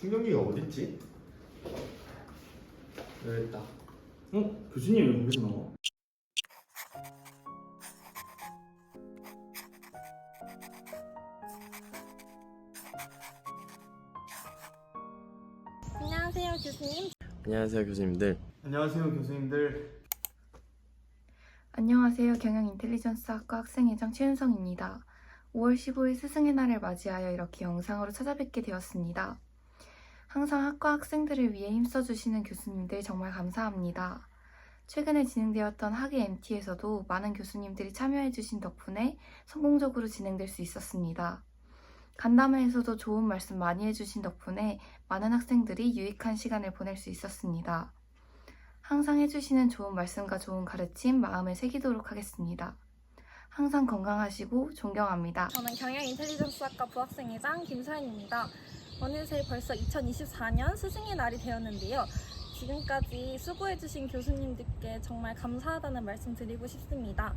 충전기가 어딨지? 여기 있다. 어? 교수님 왜 거기서 나와? 안녕하세요, 교수님. 안녕하세요 교수님들 안녕하세요 교수님들. 안녕하세요. 경영 인텔리전스 학과 학생회장 최윤성입니다. 5월 15일 스승의 날을 맞이하여 이렇게 영상으로 찾아뵙게 되었습니다. 항상 학과 학생들을 위해 힘써주시는 교수님들 정말 감사합니다. 최근에 진행되었던 학예 MT에서도 많은 교수님들이 참여해주신 덕분에 성공적으로 진행될 수 있었습니다. 간담회에서도 좋은 말씀 많이 해주신 덕분에 많은 학생들이 유익한 시간을 보낼 수 있었습니다. 항상 해주시는 좋은 말씀과 좋은 가르침 마음에 새기도록 하겠습니다. 항상 건강하시고 존경합니다. 저는 경영 인텔리전스학과 부학생회장 김서연입니다. 어느새 벌써 2024년 스승의 날이 되었는데요. 지금까지 수고해주신 교수님들께 정말 감사하다는 말씀 드리고 싶습니다.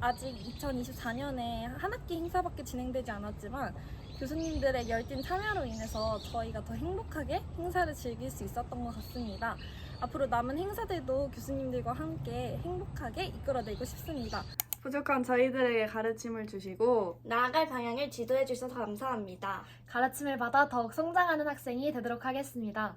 아직 2024년에 한 학기 행사밖에 진행되지 않았지만 교수님들의 열띤 참여로 인해서 저희가 더 행복하게 행사를 즐길 수 있었던 것 같습니다. 앞으로 남은 행사들도 교수님들과 함께 행복하게 이끌어내고 싶습니다. 부족한 저희들에게 가르침을 주시고 나아갈 방향을 지도해 주셔서 감사합니다. 가르침을 받아 더욱 성장하는 학생이 되도록 하겠습니다.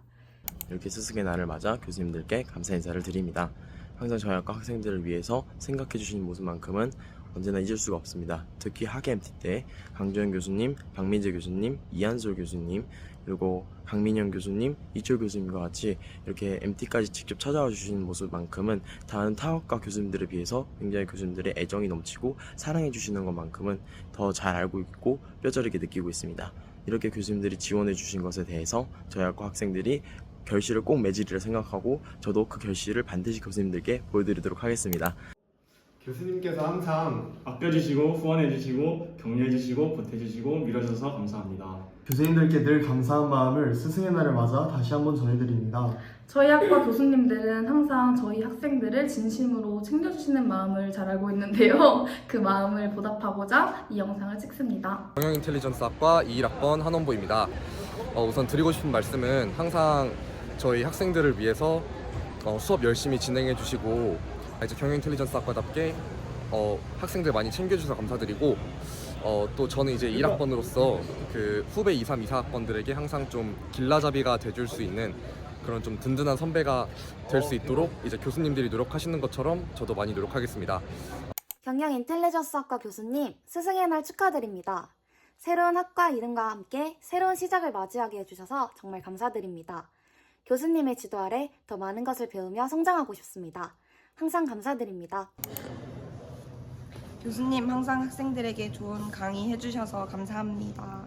이렇게 스승의 날을 맞아 교수님들께 감사 인사를 드립니다. 항상 저희 학과 학생들을 위해서 생각해 주시는 모습만큼은 언제나 잊을 수가 없습니다. 특히 학예 MT 때 강주현 교수님, 박민재 교수님, 이한솔 교수님, 그리고 강민영 교수님, 이철 교수님과 같이 이렇게 MT까지 직접 찾아와 주시는 모습만큼은 다른 타학과 교수님들에 비해서 굉장히 교수님들의 애정이 넘치고 사랑해 주시는 것만큼은 더 잘 알고 있고 뼈저리게 느끼고 있습니다. 이렇게 교수님들이 지원해 주신 것에 대해서 저희 학과 학생들이 결실을 꼭 맺으리라 생각하고 저도 그 결실을 반드시 교수님들께 보여드리도록 하겠습니다. 교수님께서 항상 아껴주시고 후원해주시고 격려해주시고 보태주시고 밀어줘서 감사합니다. 교수님들께 늘 감사한 마음을 스승의 날을 맞아 다시 한번 전해드립니다. 저희 학과 교수님들은 항상 저희 학생들을 진심으로 챙겨주시는 마음을 잘 알고 있는데요. 그 마음을 보답하고자 이 영상을 찍습니다. 경영 인텔리전스 학과 21학번 한원보입니다. 어, 우선 드리고 싶은 말씀은 항상 저희 학생들을 위해서 어, 수업 열심히 진행해 주시고 이제 경영 인텔리전스 학과답게 어, 학생들 많이 챙겨주셔서 감사드리고 어, 또 저는 이제 1학번으로서 그 후배 2, 3, 2, 4학번들에게 항상 좀 길라잡이가 돼줄 수 있는 그런 좀 든든한 선배가 될 수 있도록 이제 교수님들이 노력하시는 것처럼 저도 많이 노력하겠습니다. 경영 인텔리전스 학과 교수님, 스승의 날 축하드립니다. 새로운 학과 이름과 함께 새로운 시작을 맞이하게 해주셔서 정말 감사드립니다. 교수님의 지도 아래 더 많은 것을 배우며 성장하고 싶습니다. 항상 감사드립니다. 교수님 항상 학생들에게 좋은 강의 해주셔서 감사합니다.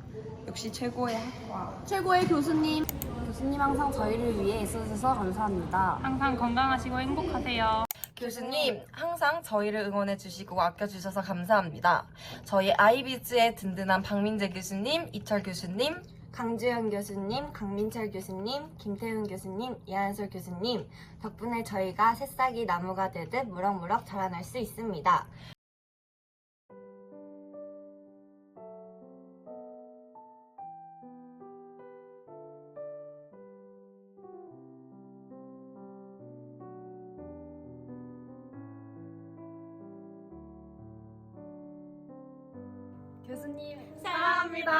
역시 최고의 학과. 최고의 교수님, 교수님 항상 저희를 위해 애써주셔서 감사합니다. 항상 건강하시고 행복하세요. 교수님 항상 저희를 응원해 주시고 아껴 주셔서 감사합니다. 저희 아이비즈의 든든한 박민재 교수님, 이철 교수님, 강주현 교수님, 강민철 교수님, 김태훈 교수님, 이한솔 교수님 덕분에 저희가 새싹이 나무가 되듯 무럭무럭 자라날 수 있습니다. 교수님 사랑합니다.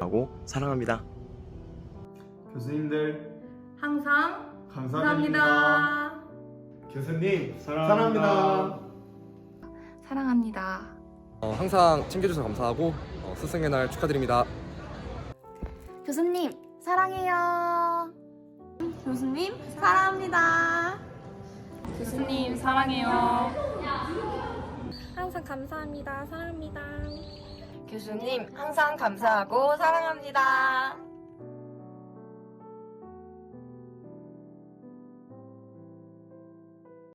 하고 사랑합니다. 교수님들 항상 감사드립니다. 감사합니다. 교수님 사랑합니다. 사랑합니다. 사랑합니다. 어, 항상 챙겨주셔서 감사하고 어, 스승의 날 축하드립니다. 교수님, 사랑해요. 교수님 사랑합니다. 교수님 사랑해요. 항상 감사합니다. 사랑합니다. 교수님 항상 감사하고 사랑합니다.